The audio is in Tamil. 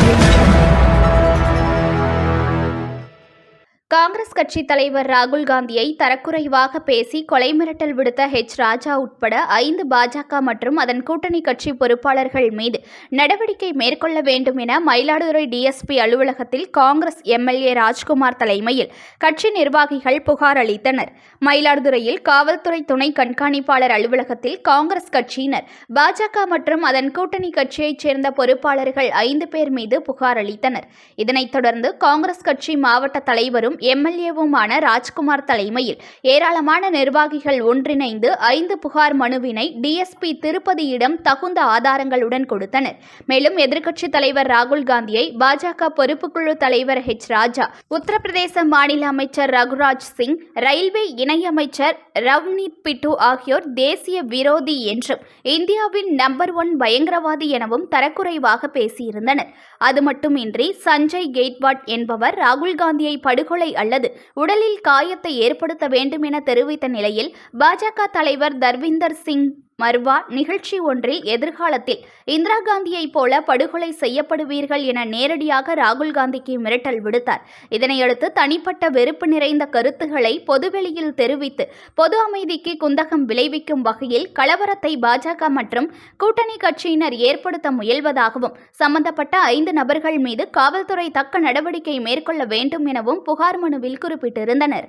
অডিও காங்கிரஸ் கட்சி தலைவர் ராகுல் காந்தியை தரக்குறைவாக பேசி கொலை மிரட்டல் விடுத்த ஹெச். ராஜா உட்பட ஐந்து பாஜக மற்றும் அதன் கூட்டணி கட்சி பொறுப்பாளர்கள் மீது நடவடிக்கை மேற்கொள்ள வேண்டும் என மயிலாடுதுறை டிஎஸ்பி அலுவலகத்தில் காங்கிரஸ் எம்எல்ஏ ராஜ்குமார் தலைமையில் கட்சி நிர்வாகிகள் புகார் அளித்தனர். மயிலாடுதுறையில் காவல்துறை துணை கண்காணிப்பாளர் அலுவலகத்தில் காங்கிரஸ் கட்சியினர் பாஜக மற்றும் அதன் கூட்டணி கட்சியைச் சேர்ந்த பொறுப்பாளர்கள் ஐந்து பேர் மீது புகார் அளித்தனர். இதனைத் தொடர்ந்து காங்கிரஸ் கட்சி மாவட்ட தலைவரும் எம்எல்ஏவுமான ராஜ்குமார் தலைமையில் ஏராளமான நிர்வாகிகள் ஒன்றிணைந்து ஐந்து புகார் மனுவினை டிஎஸ்பி திருப்பதியிடம் தகுந்த ஆதாரங்களுடன் கொடுத்தனர். மேலும் எதிர்க்கட்சித் தலைவர் ராகுல் காந்தியை பாஜக பொறுப்புக்குழு தலைவர் ஹெச் ராஜா உத்தரப்பிரதேச மாநில அமைச்சர் ரகுராஜ் சிங் ரயில்வே இணையமைச்சர் ரவ்னீத் பிட்டு ஆகியோர் தேசிய விரோதி என்றும் இந்தியாவின் நம்பர் ஒன் பயங்கரவாதி எனவும் தரக்குறைவாக பேசியிருந்தனர். அது மட்டுமின்றி சஞ்சய் கெய்ட்வாட் என்பவர் ராகுல் காந்தியை படுகொலை அல்லது உடலில் காயத்தை ஏற்படுத்த வேண்டும் என தெரிவித்த நிலையில் பாஜக தலைவர் தர்விந்தர் சிங் மர்வா நிகழ்ச்சி ஒன்றில் எதிர்காலத்தில் இந்திரா காந்தியைப் போல படுகொலை செய்யப்படுவீர்கள் என நேரடியாக ராகுல் காந்திக்கு மிரட்டல் விடுத்தார். இதனையடுத்து தனிப்பட்ட வெறுப்பு நிறைந்த கருத்துக்களை பொதுவெளியில் தெரிவித்து பொது அமைதிக்கு குந்தகம் விளைவிக்கும் வகையில் கலவரத்தை பாஜக மற்றும் கூட்டணி கட்சியினர் ஏற்படுத்த முயல்வதாகவும் சம்பந்தப்பட்ட ஐந்து நபர்கள் மீது காவல்துறை தக்க நடவடிக்கை மேற்கொள்ள வேண்டும் எனவும் புகார் மனுவில் குறிப்பிட்டிருந்தனர்.